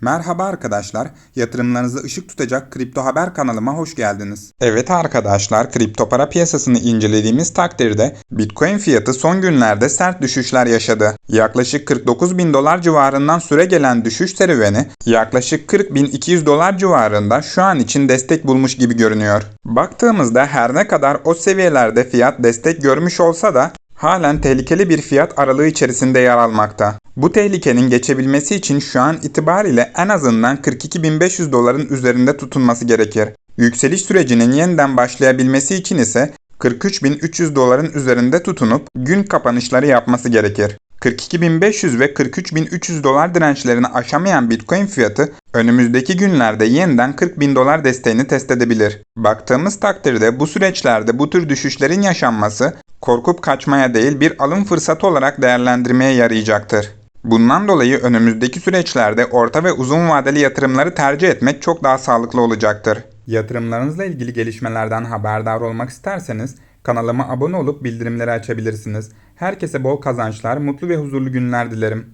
Merhaba arkadaşlar, yatırımlarınızı ışık tutacak Kripto Haber kanalıma hoş geldiniz. Evet arkadaşlar, kripto para piyasasını incelediğimiz takdirde Bitcoin fiyatı son günlerde sert düşüşler yaşadı. Yaklaşık 49 bin dolar civarından süre gelen düşüş serüveni yaklaşık 40 bin 200 dolar civarında şu an için destek bulmuş gibi görünüyor. Baktığımızda her ne kadar o seviyelerde fiyat destek görmüş olsa da halen tehlikeli bir fiyat aralığı içerisinde yer almakta. Bu tehlikenin geçebilmesi için şu an itibariyle en azından 42.500 doların üzerinde tutunması gerekir. Yükseliş sürecinin yeniden başlayabilmesi için ise 43.300 doların üzerinde tutunup gün kapanışları yapması gerekir. 42.500 ve 43.300 dolar dirençlerini aşamayan Bitcoin fiyatı önümüzdeki günlerde yeniden 40.000 dolar desteğini test edebilir. Baktığımız takdirde bu süreçlerde bu tür düşüşlerin yaşanması korkup kaçmaya değil bir alım fırsatı olarak değerlendirmeye yarayacaktır. Bundan dolayı önümüzdeki süreçlerde orta ve uzun vadeli yatırımları tercih etmek çok daha sağlıklı olacaktır. Yatırımlarınızla ilgili gelişmelerden haberdar olmak isterseniz kanalıma abone olup bildirimleri açabilirsiniz. Herkese bol kazançlar, mutlu ve huzurlu günler dilerim.